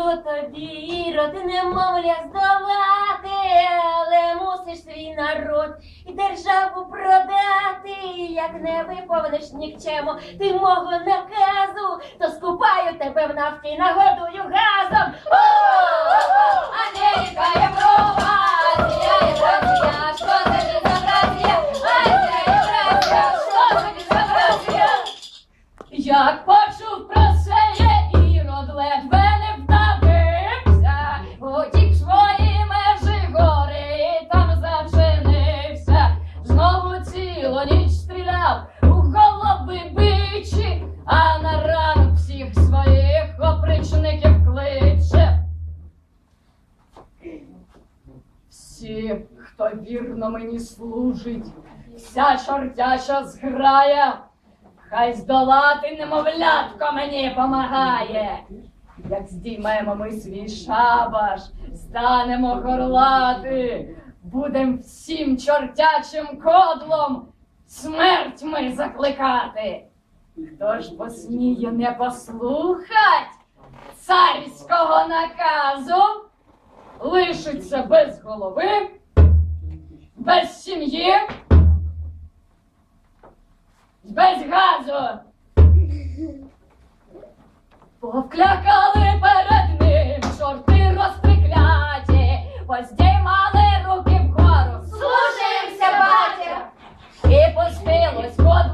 Кажу тобі, Ірод, немовля здолати, але мусиш свій народ і державу продати. Як не виповниш нікчему ти мого наказу, то скупаю тебе в нафті, нагодую газом. Цілу ніч стріляв у голови бичі, а на ранок всіх своїх опричників кличе. Всі, хто вірно мені служить, вся чортяча зграя. Хай здолати немовлятко мені помагає. Як здіймемо ми свій шабаш, станемо горлати, будем всім чортячим кодлом смерть ми закликати. Хто ж посміє не послухать царського наказу, лишиться без голови, без сім'ї без газу. Повклякали it's broad